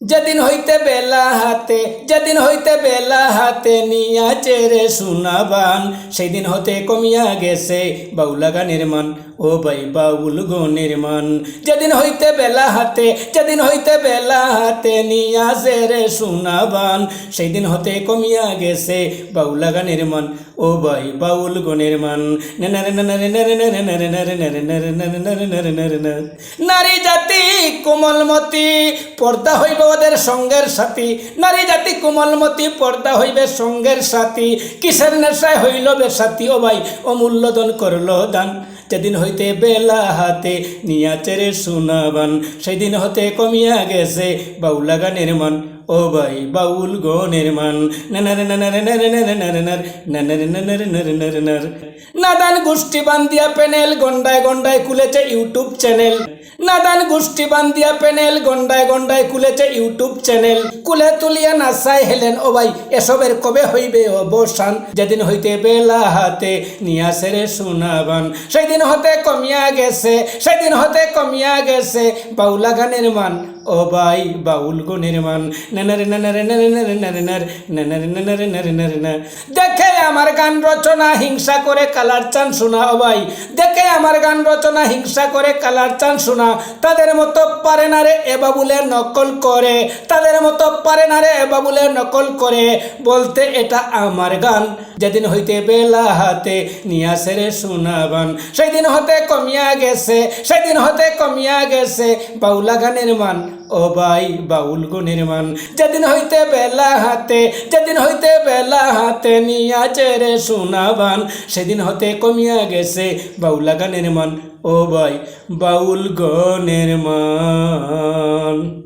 যেদিন হইতে বেলা হাতে যেদিন হইতে বেলা হাতে নিয়া চেরে শুনাবান সেই দিন হতে কমিয়া গেছে বাউলা গানের মান ও বাই বাউল গো নির্মাণ যেদিন হইতে বেলা হাতে যেদিন হইতে বেলা হাতে নিয়া চেরে শুনাবান সেই দিন হতে কমিয়া গেছে বাউলা গানের মান ও বাই বাউল গো নির্মাণ নারী জাতি কোমলমতি, পর্দা হইবে ওদের সঙ্গের সাথী। নারী জাতি কোমলমতি, পর্দা হইবে সঙ্গের সাথী। কিসের নেশায় হইল বে সাথী ও ভাই? অমূল্যদন করল দান। যেদিন হইতে বেলা হাতে নিয়া সুনাবান, সেদিন হতে কমিয়া গেছে বাউলা গানের মান। ও ভাই বাউল গনের মান নানারে নানারে নারে নারে নারে নার নানারে নানারে নারে নারে নার নাদান গোষ্ঠী বান্দিয়া প্যানেল গন্ডায় গন্ডায় খুলেছে ইউটিউব চ্যানেল নাদান গোষ্ঠী বান্দিয়া প্যানেল গন্ডায় গন্ডায় খুলেছে ইউটিউব চ্যানেল কুলে তুলিয়া নাচাই হেলেন ও ভাই এসবের কবে হইবে অবসান যেদিন হইতে বেলা হাতে নিয়া সেরে শোনাবান সেই দিন হতে কমিয়া গেছে সেদিন হতে কমিয়া গেছে বাউলা গানের মান ভাই বাউল গনের মান নানারে নানারে নারে নারে নারে নার নানারে নানারে নারে নারে না দেখে আমার গান রচনা, হিংসা করে কালার চান শোনা ভাই। দেখে আমার গান রচনা, হিংসা করে কালার চান শোনা তাদের মতো পারে না রে এ বাবুলে নকল করে। তাদের মতো পারে না রে এ বাবুলে নকল করে। বলতে এটা আমার গান। যেদিন হইতে বেলা হাতে নিয়া সেরে শোনাবান সেই দিন হতে কমিয়া গেছে, সেদিন হতে কমিয়া গেছে বাউলা গানের মান। ও বাউল গুণের মান যেদিন হইতে বেলা হাতে, যেদিন হইতে বেলা হাতে নিয়া চেরে শোনাবান সেদিন হতে কমিয়া গেছে বাউলা গানের মান। ও ভাই বাউল গ মান